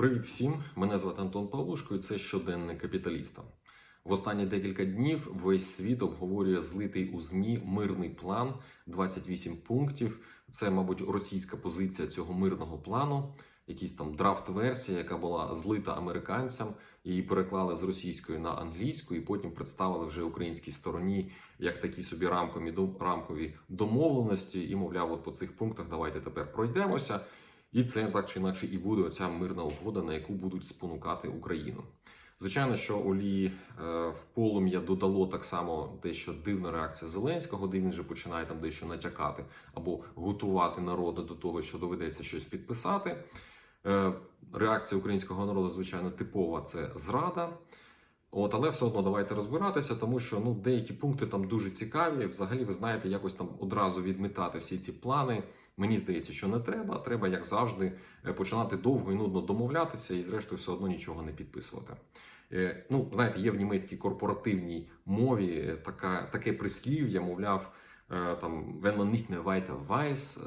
Привіт всім! Мене звати Антон Павлушко і це щоденник капіталіста. В останні декілька днів весь світ обговорює злитий у ЗМІ мирний план 28 пунктів. Це, мабуть, російська позиція цього мирного плану, якийсь там драфт-версія, яка була злита американцям. Її переклали з російської на англійську, і потім представили вже українській стороні як такі собі рамкові домовленості. І мовляв, от по цих пунктах давайте тепер пройдемося. І це так чи інакше і буде оця мирна угода, на яку будуть спонукати Україну. Звичайно, що Олі е, в полум'я додало так само дещо дивна реакція Зеленського, де він вже починає там дещо натякати або готувати народу до того, що доведеться щось підписати. Е, реакція українського народу, звичайно, типова це зрада. От, але все одно давайте розбиратися, тому що ну деякі пункти там дуже цікаві. Взагалі, ви знаєте, якось там одразу відмітати всі ці плани. Мені здається, що не треба. Треба, як завжди, е, починати довго і нудно домовлятися, і зрештою все одно нічого не підписувати. Е, Ну, знаєте, є в німецькій корпоративній мові е, така, таке прислів'я, мовляв, там wenn man nicht mehr weiter weiß,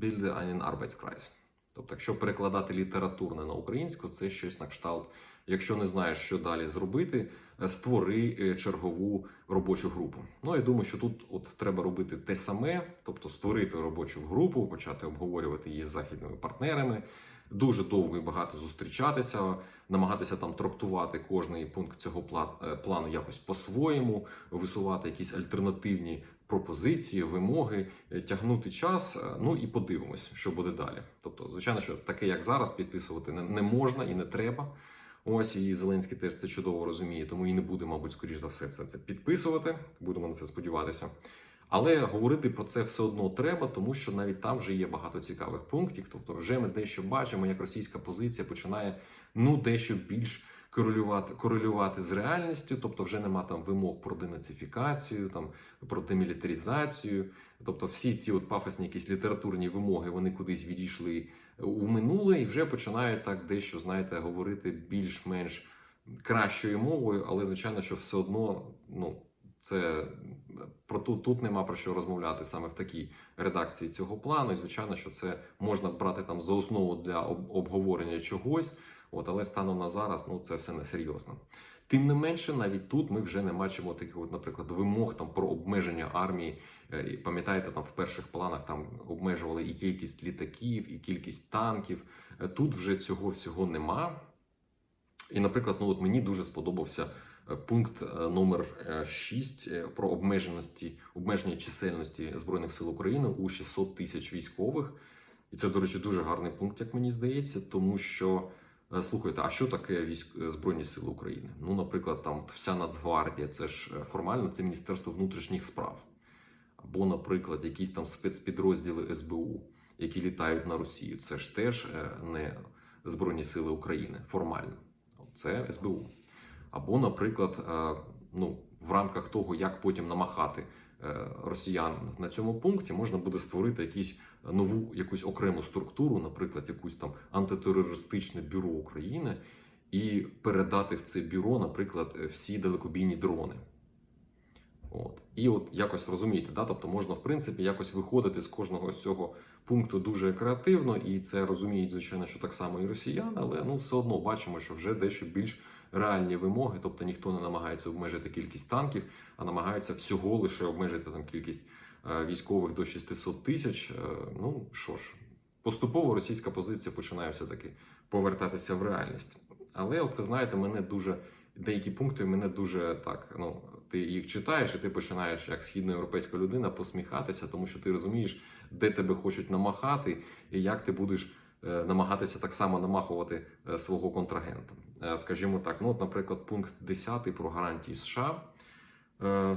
bilde einen Arbeitskreis. Тобто, якщо перекладати літературне на українську, це щось на кшталт. Якщо не знаєш, що далі зробити, е, створи е, чергову робочу групу. Ну я думаю, що тут от треба робити те саме, тобто створити робочу групу, почати обговорювати її з західними партнерами, дуже довго і багато зустрічатися, намагатися там трактувати кожний пункт цього е, плану якось по-своєму, висувати якісь альтернативні пропозиції, вимоги, тягнути час. Ну і подивимось, що буде далі. Тобто, звичайно, що таке, як зараз, підписувати не можна і не треба. Ось і Зеленський теж це чудово розуміє, тому і не буде, мабуть, скоріш за все, це, це підписувати. Будемо на це сподіватися. Але говорити про це все одно треба, тому що навіть там вже є багато цікавих пунктів. Тобто, вже ми дещо бачимо, як російська позиція починає ну дещо більш корелювати, корелювати з реальністю, тобто вже нема там вимог про денацифікацію, там про демілітаризацію. Тобто, всі ці от пафосні якісь літературні вимоги вони кудись відійшли у минуле і вже починають так дещо, знаєте, говорити більш-менш кращою мовою, але звичайно, що все одно, ну. Це про тут, тут нема про що розмовляти саме в такій редакції цього плану. І звичайно, що це можна брати там за основу для об- обговорення чогось. От, але станом на зараз ну це все несерйозно. Тим не менше, навіть тут ми вже не бачимо таких, от, наприклад, вимог там про обмеження армії. Е, Пам'ятаєте, там в перших планах там обмежували і кількість літаків, і кількість танків. Е, Тут вже цього всього нема. І, наприклад, ну от мені дуже сподобався пункт е, номер 6 про обмеженості, обмеження чисельності Збройних сил України у 600 тисяч військових. І це, до речі, дуже гарний пункт, як мені здається, тому що е, слухайте, а що таке військ е, Збройні Сили України? Ну, наприклад, там вся Нацгвардія, це ж е, формально це Міністерство внутрішніх справ, або, наприклад, якісь там спецпідрозділи СБУ, які літають на Росію. Це ж теж е, не Збройні Сили України формально. Це СБУ. Або, наприклад, е, ну, в рамках того, як потім намахати е, росіян на цьому пункті, можна буде створити якісь нову якусь окрему структуру, наприклад, якусь там антитерористичне бюро України, і передати в це бюро, наприклад, всі далекобійні дрони. От. І от якось розумієте, да? тобто можна, в принципі, якось виходити з кожного з цього пункту дуже креативно, і це розуміють, звичайно, що так само і росіяни, але ну все одно бачимо, що вже дещо більш реальні вимоги, тобто ніхто не намагається обмежити кількість танків, а намагається всього лише обмежити там кількість е, військових до 600 тисяч. Е, ну що ж, поступово російська позиція починає все-таки повертатися в реальність. Але, от ви знаєте, мене дуже деякі пункти мене дуже так. Ну ти їх читаєш, і ти починаєш як східноєвропейська людина посміхатися, тому що ти розумієш, де тебе хочуть намахати, і як ти будеш е, намагатися так само намахувати свого контрагента. Е, Скажімо так, ну от, наприклад, пункт 10 про гарантії США. Е,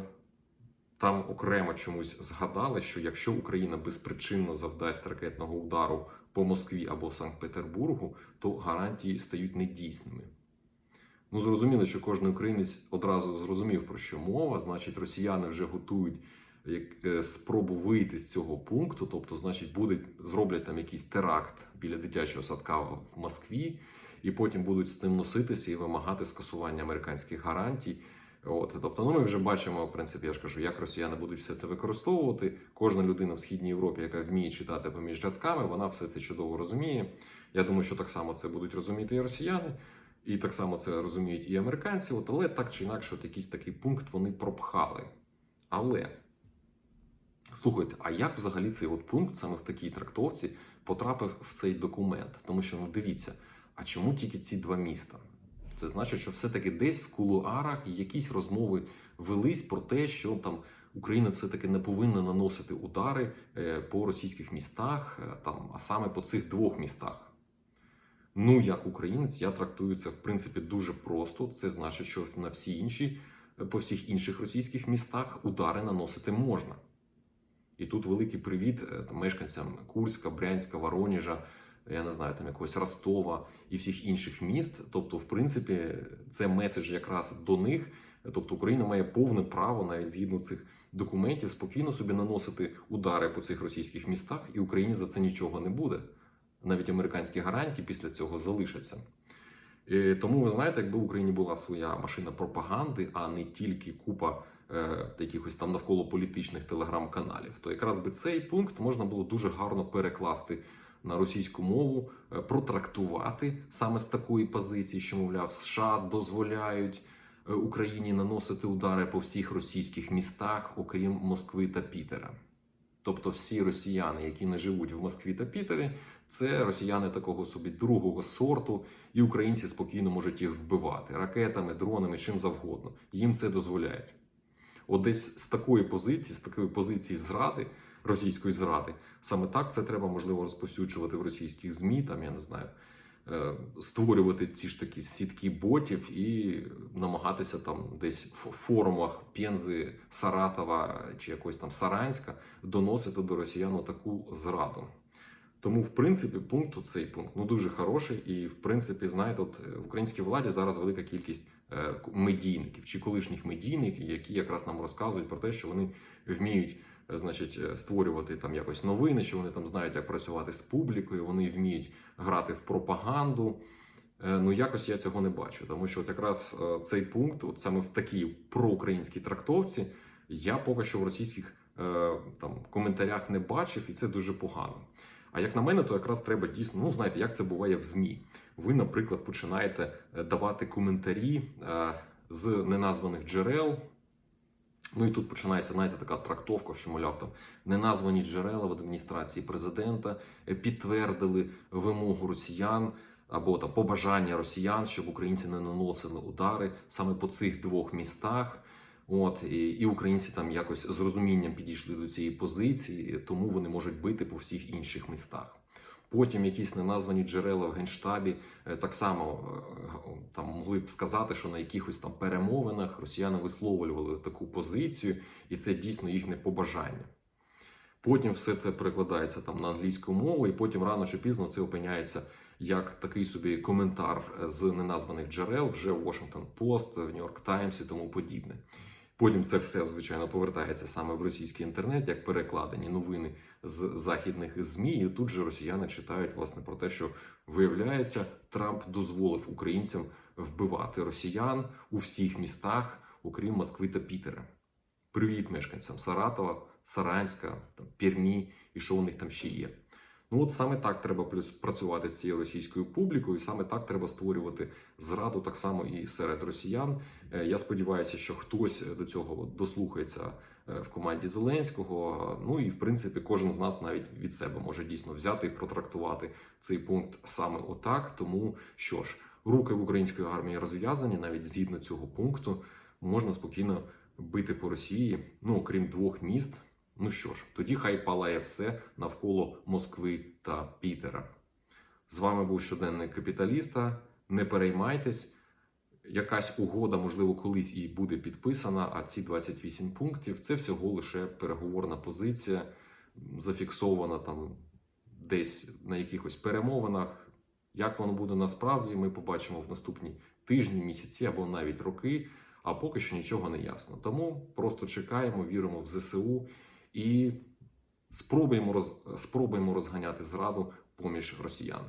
Там окремо чомусь згадали, що якщо Україна безпричинно завдасть ракетного удару по Москві або Санкт-Петербургу, то гарантії стають недійсними. Ну, зрозуміло, що кожен українець одразу зрозумів, про що мова. Значить, росіяни вже готують е, спробу вийти з цього пункту. Тобто, значить, будуть зроблять там якийсь теракт біля дитячого садка в Москві, і потім будуть з цим носитися і вимагати скасування американських гарантій. От, тобто, ну ми вже бачимо, в принципі, я ж кажу, як росіяни будуть все це використовувати. Кожна людина в східній Європі, яка вміє читати поміж рядками, вона все це чудово розуміє. Я думаю, що так само це будуть розуміти і росіяни, і так само це розуміють і американці. От, але так чи інакше, от якийсь такий пункт вони пропхали. Але слухайте, а як взагалі цей от пункт саме в такій трактовці потрапив в цей документ? Тому що ну дивіться, а чому тільки ці два міста? Це значить, що все-таки десь в кулуарах якісь розмови велись про те, що там Україна все-таки не повинна наносити удари е, по російських містах, е, там, а саме по цих двох містах. Ну, як українець, я трактую це в принципі дуже просто. Це значить, що на всі інші, е, по всіх інших російських містах удари наносити можна. І тут великий привіт мешканцям Курська, Брянська, Вороніжа, я не знаю, там якогось Ростова і всіх інших міст. Тобто, в принципі, це меседж якраз до них. Тобто Україна має повне право, навіть згідно цих документів, спокійно собі наносити удари по цих російських містах, і Україні за це нічого не буде. Навіть американські гарантії після цього залишаться. Е, Тому ви знаєте, якби в Україні була своя машина пропаганди, а не тільки купа е, якихось там навколо політичних телеграм-каналів, то якраз би цей пункт можна було дуже гарно перекласти на російську мову, е, протрактувати саме з такої позиції, що мовляв, США дозволяють е, Україні наносити удари по всіх російських містах, окрім Москви та Пітера. Тобто всі росіяни, які не живуть в Москві та Пітері, це росіяни такого собі другого сорту, і українці спокійно можуть їх вбивати ракетами, дронами, чим завгодно. Їм це дозволяють. От десь з такої позиції, з такої позиції зради, російської зради, саме так це треба можливо розповсюджувати в російських ЗМІ, там я не знаю, е, створювати ці ж такі сітки ботів і намагатися там десь в форумах Пензи, Саратова чи якось там Саранська доносити до росіян таку зраду. Тому, в принципі, пункт цей пункт ну дуже хороший, і в принципі, знаєте, от е, в українській владі зараз велика кількість е, медійників чи колишніх медійників, які якраз нам розказують про те, що вони вміють, значить, е, створювати там якось новини, що вони там знають, як працювати з публікою, вони вміють грати в пропаганду. Е, Ну, якось я цього не бачу, тому що от якраз е, цей пункт, от саме в такій проукраїнській трактовці, я поки що в російських там коментарях не бачив, і це дуже погано. А як на мене, то якраз треба дійсно, ну знаєте, як це буває в ЗМІ. Ви, наприклад, починаєте давати коментарі з неназваних джерел. Ну і тут починається, знаєте, така трактовка, що мовляв там неназвані джерела в адміністрації президента е, підтвердили вимогу росіян або там побажання росіян, щоб українці не наносили удари саме по цих двох містах. От і, і українці там якось з розумінням підійшли до цієї позиції, тому вони можуть бити по всіх інших містах. Потім якісь неназвані джерела в генштабі е, так само е, там могли б сказати, що на якихось там перемовинах росіяни висловлювали таку позицію, і це дійсно їхнє побажання. Потім все це перекладається там на англійську мову, і потім рано чи пізно це опиняється як такий собі коментар з неназваних джерел вже в Washington Post, в New York Times і тому подібне. Потім це все, звичайно, повертається саме в російський інтернет, як перекладені новини з західних ЗМІ. І тут же росіяни читають власне про те, що виявляється, Трамп дозволив українцям вбивати росіян у всіх містах, окрім Москви та Пітера. Привіт мешканцям Саратова, Саранська, там, Пермі і що у них там ще є. Ну от саме так треба плюс працювати з цією російською публікою, саме так треба створювати зраду так само і серед росіян. Е, Я сподіваюся, що хтось до цього дослухається е, в команді Зеленського. Ну і в принципі, кожен з нас навіть від себе може дійсно взяти і протрактувати цей пункт саме отак. Тому що ж, руки в української армії розв'язані, навіть згідно цього пункту, можна спокійно бити по Росії, ну окрім двох міст. Ну що ж, тоді хай палає все навколо Москви та Пітера. З вами був щоденник капіталіста. Не переймайтесь, якась угода, можливо, колись і буде підписана. А ці 28 пунктів це всього лише переговорна позиція, зафіксована там десь на якихось перемовинах. Як воно буде насправді, ми побачимо в наступні тижні, місяці або навіть роки. А поки що нічого не ясно. Тому просто чекаємо, віримо в ЗСУ і спробуємо роз, спробуємо розганяти зраду поміж росіян.